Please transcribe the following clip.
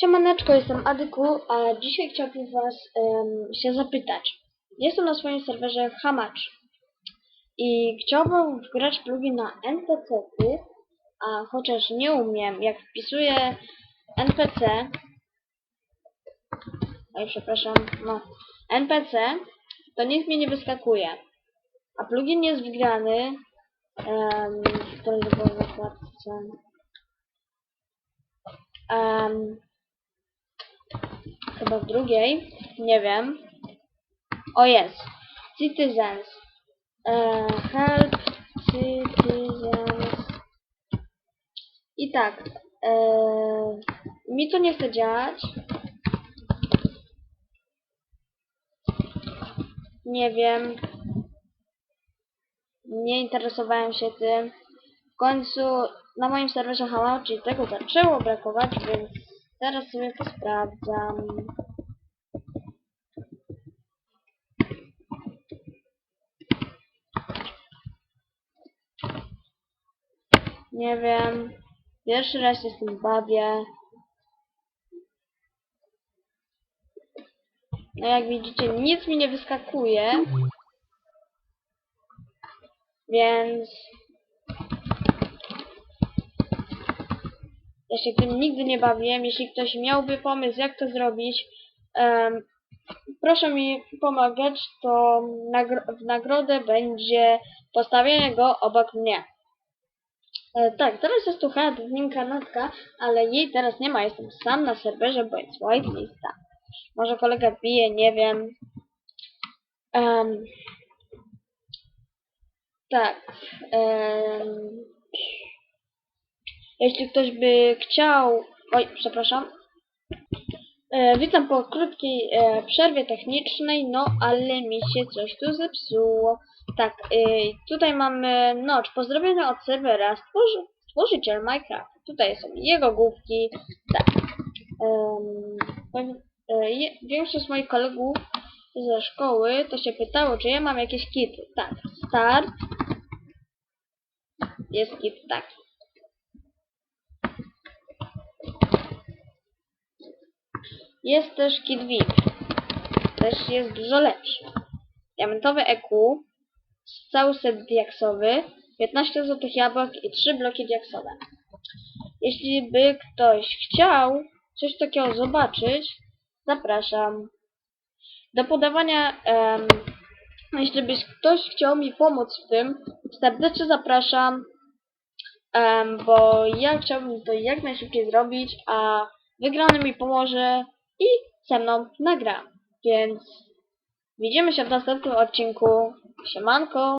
Siemaneczko, jestem Adyku, a dzisiaj chciałbym Was em, się zapytać. Jestem na swoim serwerze Hamacz i chciałbym wgrać plugin na NPC-ty, a chociaż nie umiem, jak wpisuję NPC, oj przepraszam, no, NPC, to nic mi nie wyskakuje. A plugin jest wgrany em, w zakładce. Em, chyba w drugiej, nie wiem. O jest. Citizens. E, help citizens. I tak. E, mi to nie chce działać. Nie wiem. Nie interesowałem się tym. W końcu na moim serwerze Hamachi tego zaczęło brakować, więc teraz sobie to sprawdzam. Nie wiem. Pierwszy raz się z tym bawię. No jak widzicie, nic mi nie wyskakuje. Więc ja się tym nigdy nie bawiłem. Jeśli ktoś miałby pomysł, jak to zrobić, em, proszę mi pomagać, to w nagrodę będzie postawienie go obok mnie. E, tak, teraz jest tu chętninka Natka, ale jej teraz nie ma. Jestem sam na serwerze, bo jest whitelista. Może kolega bije, nie wiem. Em, tak. em, jeśli ktoś by chciał... Oj, przepraszam. E, witam po krótkiej e, przerwie technicznej, no ale mi się coś tu zepsuło. Tak, e, tutaj mamy nocz. Pozdrowienia od serwera stworzy, stworzyciel Minecraft. Tutaj są jego główki. Tak. Powiem- e, większość moich kolegów ze szkoły to się pytało, czy ja mam jakieś kity. Tak, start. Jest kit taki. Jest też kit VIP. Też jest dużo lepszy. Diamentowy EQ, cały set diaksowy, 15 złotych jabłek i 3 bloki diaksowe. Jeśli by ktoś chciał coś takiego zobaczyć, zapraszam. Do podawania, em, jeśli by ktoś chciał mi pomóc w tym, serdecznie zapraszam, bo ja chciałbym to jak najszybciej zrobić, a wygrany mi pomoże i ze mną nagra. Więc widzimy się w następnym odcinku. Siemanko!